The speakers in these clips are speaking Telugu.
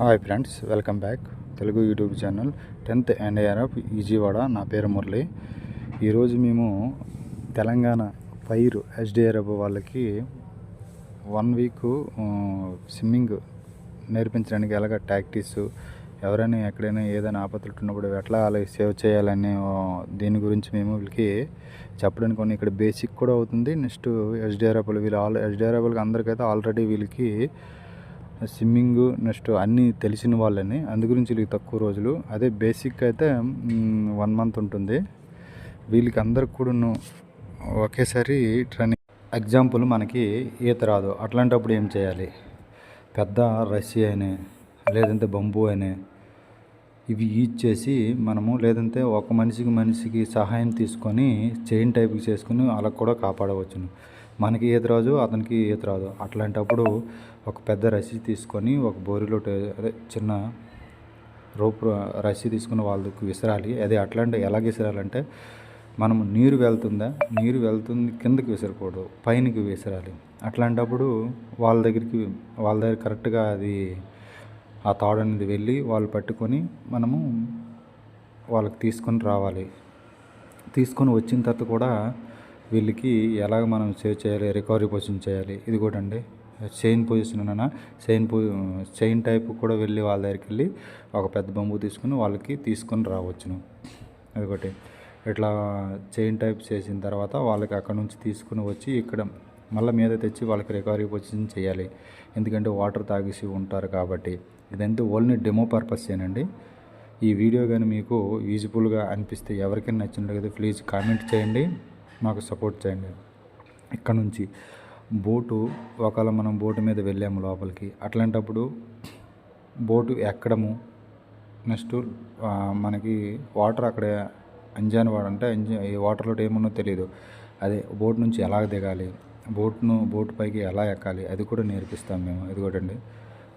Hi friends welcome back Telugu YouTube channel tenth NARF ఈజీవాడ నా పేరు మురళి. ఈరోజు మేము తెలంగాణ ఫైర్ ఎస్డిఆర్ఎఫ్ వాళ్ళకి వన్ వీక్ స్విమ్మింగ్ నేర్పించడానికి ఎలాగ టాక్టీస్ ఎవరైనా ఎక్కడైనా ఏదైనా ఆపత్తులు ఉన్నప్పుడు ఎట్లా అలా సేవ్ చేయాలని దీని గురించి మేము వీళ్ళకి చెప్పడానికి కొన్ని ఇక్కడ బేసిక్ కూడా అవుతుంది. నెక్స్ట్ ఎస్డిఆర్ఎఫ్లు వీళ్ళు ఆల్ ఎస్డిఆర్ఎఫ్లకి అందరికైతే ఆల్రెడీ వీళ్ళకి స్విమ్మింగ్ నెక్స్ట్ అన్నీ తెలిసిన వాళ్ళని. అందు గురించి వీళ్ళకి తక్కువ రోజులు. అదే బేసిక్ అయితే వన్ మంత్ ఉంటుంది. వీళ్ళకి అందరికి కూడాను ఒకేసారి ట్రైనింగ్. ఎగ్జాంపుల్ మనకి ఈత రాదు. అట్లాంటప్పుడు ఏం చేయాలి? పెద్ద రస్సీ అని లేదంటే బంబు అని ఇవి యూజ్ చేసి మనము లేదంటే ఒక మనిషికి మనిషికి సహాయం తీసుకొని చైన్ టైప్కి చేసుకుని అలా కూడా కాపాడవచ్చును. మనకి ఈత రాదు అతనికి ఈత రాదు. అట్లాంటప్పుడు ఒక పెద్ద రస్సీ తీసుకొని ఒక బోరిలో అదే చిన్న రోప్ రస్సీ తీసుకుని వాళ్ళకి విసరాలి. అదే అట్లాంటి ఎలాగ విసరాలంటే మనం నీరు వెళ్తుందా? నీరు వెళ్తుంది కిందకి విసరకూడదు పైనకి విసరాలి. అట్లాంటప్పుడు వాళ్ళ దగ్గరికి వాళ్ళ దగ్గర కరెక్ట్గా అది ఆ తాడు అనేది వెళ్ళి వాళ్ళు పట్టుకొని మనము వాళ్ళకి తీసుకొని రావాలి. తీసుకొని వచ్చిన తర్వాత కూడా వీళ్ళకి ఎలాగ మనం సేవ్ చేయాలి రికవరీ పొజిషన్ చేయాలి ఇది కూడా అండి. చైన్ పొజిషన్ అన్న చైన్ పొ చైన్ టైప్ కూడా వెళ్ళి వాళ్ళ దగ్గరికి వెళ్ళి ఒక పెద్ద బంబు తీసుకుని వాళ్ళకి తీసుకొని రావచ్చును. అదొకటి. ఇట్లా చైన్ టైప్ చేసిన తర్వాత వాళ్ళకి అక్కడ నుంచి తీసుకుని వచ్చి ఇక్కడ మళ్ళీ మీద తెచ్చి వాళ్ళకి రికవరీ పొజిషన్ చేయాలి. ఎందుకంటే వాటర్ తాగేసి ఉంటారు కాబట్టి. ఇదంతా ఓన్లీ డెమో పర్పస్ేనండి. ఈ వీడియో కానీ మీకు యూజ్ఫుల్గా అనిపిస్తే ఎవరికైనా నచ్చినట్లయితే ప్లీజ్ కామెంట్ చేయండి. మాకు సపోర్ట్ చేయండి. ఇక్కడ నుంచి బోటు ఒకవేళ మనం బోటు మీద వెళ్ళాము లోపలికి అట్లాంటప్పుడు బోటు ఎక్కడము? నెక్స్ట్ మనకి వాటర్ అక్కడ అంజాన్ వాడు అంటే అంజ- ఈ వాటర్లో ఏమున్నో తెలియదు అదే బోట్ నుంచి ఎలా దిగాలి? బోట్ను బోట్ పైకి ఎలా ఎక్కాలి? అది కూడా నేర్పిస్తాం మేము. అది కూడా అండి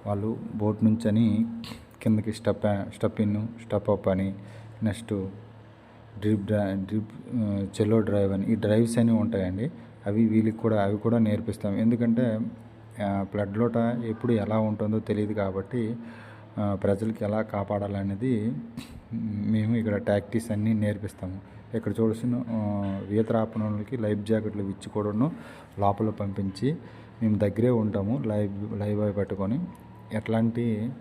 వాళ్ళు బోట్ నుంచి అని కిందకి step step in step up అని నెక్స్ట్ డ్రిప్ డ్రై డ్రిప్ చెల్లో డ్రైవ్ అని ఈ డ్రైవ్స్ అనేవి ఉంటాయండి. అవి వీళ్ళకి కూడా అవి కూడా నేర్పిస్తాం. ఎందుకంటే బ్లడ్ లోట ఎప్పుడు ఎలా ఉంటుందో తెలియదు కాబట్టి ప్రజలకి ఎలా కాపాడాలనేది మేము ఇక్కడ టాక్టీస్ అన్నీ నేర్పిస్తాము. ఇక్కడ చూడాల్సిన ఈత లైఫ్ జాకెట్లు ఇచ్చి కూడాను లోపల పంపించి మేము దగ్గరే ఉంటాము లైవ్ లైవ్ అవి పట్టుకొని. ఎట్లాంటి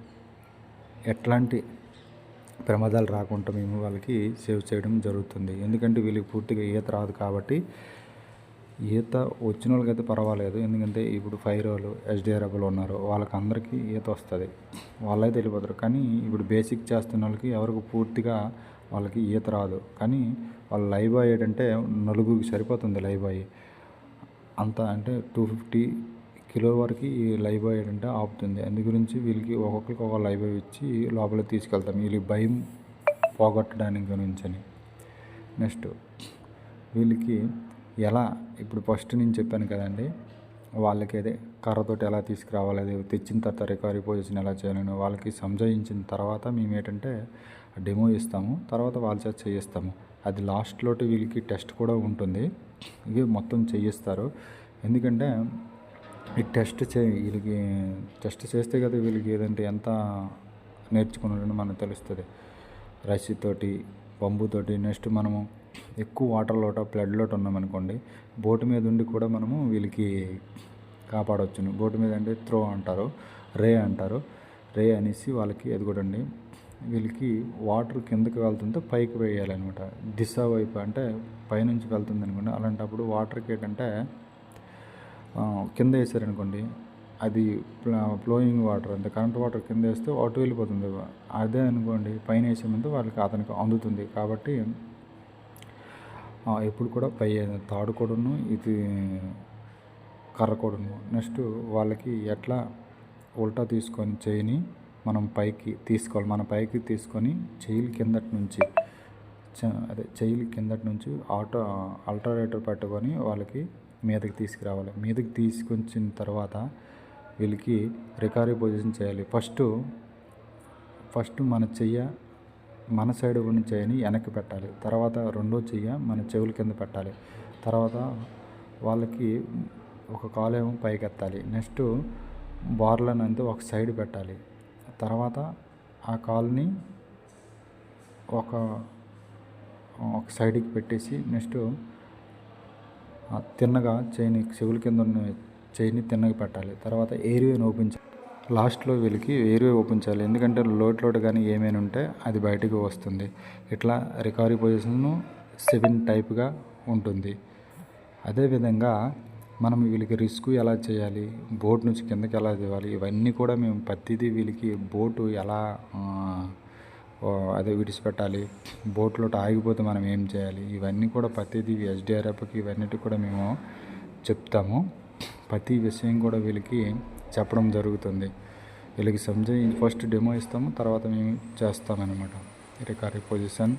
ఎట్లాంటి ప్రమాదాలు రాకుండా మేము వాళ్ళకి సేవ్ చేయడం జరుగుతుంది. ఎందుకంటే వీళ్ళకి పూర్తిగా ఈత రాదు కాబట్టి ఈత వచ్చిన వాళ్ళకైతే పర్వాలేదు. ఎందుకంటే ఇప్పుడు ఫైర్ వాళ్ళు ఎస్డిఆర్ఎఫ్లు ఉన్నారు. వాళ్ళకి అందరికీ ఈత వస్తుంది. వాళ్ళైతే వెళ్ళిపోతారు. కానీ ఇప్పుడు బేసిక్ చేస్తున్న వాళ్ళకి ఎవరికి పూర్తిగా వాళ్ళకి ఈత రాదు. కానీ వాళ్ళు లైవ్ బాయ్ ఏంటంటే నలుగురికి సరిపోతుంది లైవ్ బాయ్. అంత అంటే టూ ఫిఫ్టీ కిలో వరకు ఈ లైవ్ బాయ్ ఏంటంటే ఆపుతుంది. అందు గురించి వీళ్ళకి ఒక్కొక్కరికి ఒక లైవ్ బాయ్ ఇచ్చి లోపలికి తీసుకెళ్తాం. వీళ్ళకి భయం పోగొట్టడానికి గురించి అని నెక్స్ట్ వీళ్ళకి ఎలా ఇప్పుడు ఫస్ట్ నేను చెప్పాను కదండి వాళ్ళకి అదే కర్రతోటి ఎలా తీసుకురావాలి అది తెచ్చిన తర్వాత రికవరీ పొజిషన్ ఎలా చేయాలని వాళ్ళకి సంజయించిన తర్వాత మేము ఏంటంటే డెమో ఇస్తాము తర్వాత వాళ్ళ చేత చేయిస్తాము. అది లాస్ట్లో వీళ్ళకి టెస్ట్ కూడా ఉంటుంది. ఇవి మొత్తం చేయిస్తారు. ఎందుకంటే ఈ టెస్ట్ చే వీళ్ళకి టెస్ట్ చేస్తే కదా వీళ్ళకి ఏదంటే ఎంత నేర్చుకున్నాడని మనకు తెలుస్తుంది. రస్సీతోటి పంబుతోటి నెక్స్ట్ మనము ఎక్కువ వాటర్ లోట బ్లడ్ లోట ఉన్నామనుకోండి బోటు మీద ఉండి కూడా మనము వీళ్ళకి కాపాడవచ్చును బోటు మీద అంటే త్రో అంటారు రే అంటారు. రే అనేసి వాళ్ళకి ఎదుగుడండి వీళ్ళకి వాటర్ కిందకి వెళ్తుంటే పైకి వేయాలన్నమాట. దిశ వైపు అంటే పైనుంచి వెళ్తుంది అనుకోండి అలాంటప్పుడు వాటర్కి ఏంటంటే కింద వేసారనుకోండి అది ఫ్లోయింగ్ వాటర్ అంటే కరెంట్ వాటర్ కింద వేస్తే అటు వెళ్ళిపోతుంది. అదే అనుకోండి పైన వేసే ముందు వాళ్ళకి అతనికి అందుతుంది. కాబట్టి ఎప్పుడు కూడా పై తాడు కూడాను ఇది కర్ర కూడాను. నెక్స్ట్ వాళ్ళకి ఎట్లా ఉల్టా తీసుకొని చేయని మనం పైకి తీసుకోవాలి. మన పైకి తీసుకొని చెయ్యిలు కిందటి నుంచి చ- అదే చెయ్యిలు కిందటి నుంచి ఆటో అల్టరేటర్ పట్టుకొని వాళ్ళకి మీదకి తీసుకురావాలి. మీదకి తీసుకొచ్చిన తర్వాత వీళ్ళకి రికవరీ పొజిషన్ చేయాలి. ఫస్ట్ ఫస్ట్ మన చెయ్య మన సైడ్ ఉన్న చెయ్యని వెనక్కి పెట్టాలి. తర్వాత రెండో చెయ్య మన చెవుల కింద పెట్టాలి. తర్వాత వాళ్ళకి ఒక కాలు ఏమో పైకెత్తాలి. నెక్స్ట్ బార్లను అంతా ఒక సైడ్ పెట్టాలి. తర్వాత ఆ కాల్ని ఒక ఒక సైడ్కి పెట్టేసి నెక్స్ట్ తిన్నగా చైన్ చెవుల కింద ఉన్న చేయిని తిన్నగా పెట్టాలి. తర్వాత ఎయిర్వేని ఓపెన్ చేయాలి లాస్ట్లో వీళ్ళకి ఎయిర్వే ఓపెన్ చేయాలి. ఎందుకంటే లోటు లోటు కానీ ఏమైనా ఉంటే అది బయటకు వస్తుంది. ఇట్లా రికవరీ పొజిషన్ సెవెన్ టైప్గా ఉంటుంది. అదేవిధంగా మనం వీళ్ళకి రిస్క్ ఎలా చేయాలి బోట్ నుంచి కిందకి ఎలా దివాలి ఇవన్నీ కూడా మేము ప్రతిదీ వీళ్ళకి బోటు ఎలా అదే విడిచిపెట్టాలి. బోట్లో ఆగిపోతే మనం ఏం చేయాలి? ఇవన్నీ కూడా ప్రతిదీ ఎస్డిఆర్ఎఫ్కి ఇవన్నీ కూడా మేము చెప్తాము. ప్రతి విషయం కూడా వీళ్ళకి చెప్పడం జరుగుతుంది. వీళ్ళకి సంజయ్ ఫస్ట్ డెమో ఇస్తాము తర్వాత మేము చేస్తామన్నమాట. Recovery position.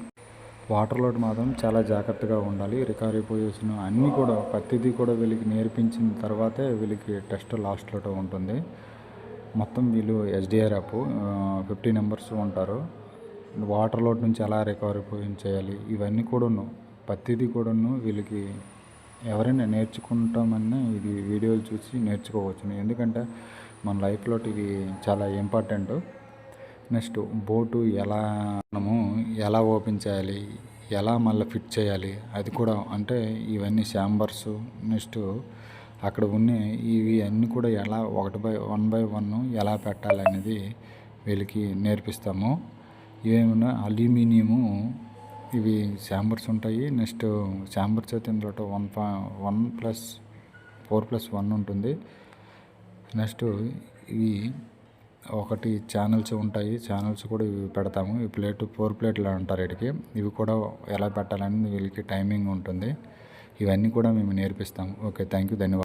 వాటర్లో మాత్రం చాలా జాగ్రత్తగా ఉండాలి. రికవరీ పొజిషన్ అన్నీ కూడా ప్రతిదీ కూడా వీళ్ళకి నేర్పించిన తర్వాతే వీళ్ళకి టెస్ట్ లాస్ట్లో ఉంటుంది. మొత్తం వీళ్ళు ఎస్డిఆర్ ఫిఫ్టీ నెంబర్స్ ఉంటారు. వాటర్ లోడ్ నుంచి ఎలా రికవరీ చేయాలి ఇవన్నీ కూడాను ప్రతిదీ కూడాను వీళ్ళకి ఎవరైనా నేర్చుకుంటామన్నా ఇది వీడియోలు చూసి నేర్చుకోవచ్చు ఎందుకంటే మన లైఫ్లో ఇవి చాలా ఇంపార్టెంట్. నెక్స్ట్ బోటు ఎలా మనము ఎలా ఓపెన్ చేయాలి? ఎలా మళ్ళీ ఫిట్ చేయాలి? అది కూడా అంటే ఇవన్నీ శాంబర్స్ నెక్స్ట్ అక్కడ ఉన్న ఇవి అన్నీ కూడా ఎలా ఒకటి బై వన్ బై వన్ ఎలా పెట్టాలి అనేది వీళ్ళకి నేర్పిస్తాము. ఏమైనా అల్యూమినియము ఇవి శాంబర్స్ ఉంటాయి. నెక్స్ట్ శాంబర్స్ అయితే ఇందులో వన్ పా one plus four plus one ఉంటుంది. నెక్స్ట్ ఇవి ఒకటి ఛానల్స్ ఉంటాయి. ఛానల్స్ కూడా ఇవి పెడతాము. ఈ ప్లేట్ ఫోర్ ప్లేట్లు అంటారు వీటికి. ఇవి కూడా ఎలా పెట్టాలని వీళ్ళకి టైమింగ్ ఉంటుంది. ఇవన్నీ కూడా మేము నేర్పిస్తాము. ఓకే థ్యాంక్ యూ ధన్యవాదాలు.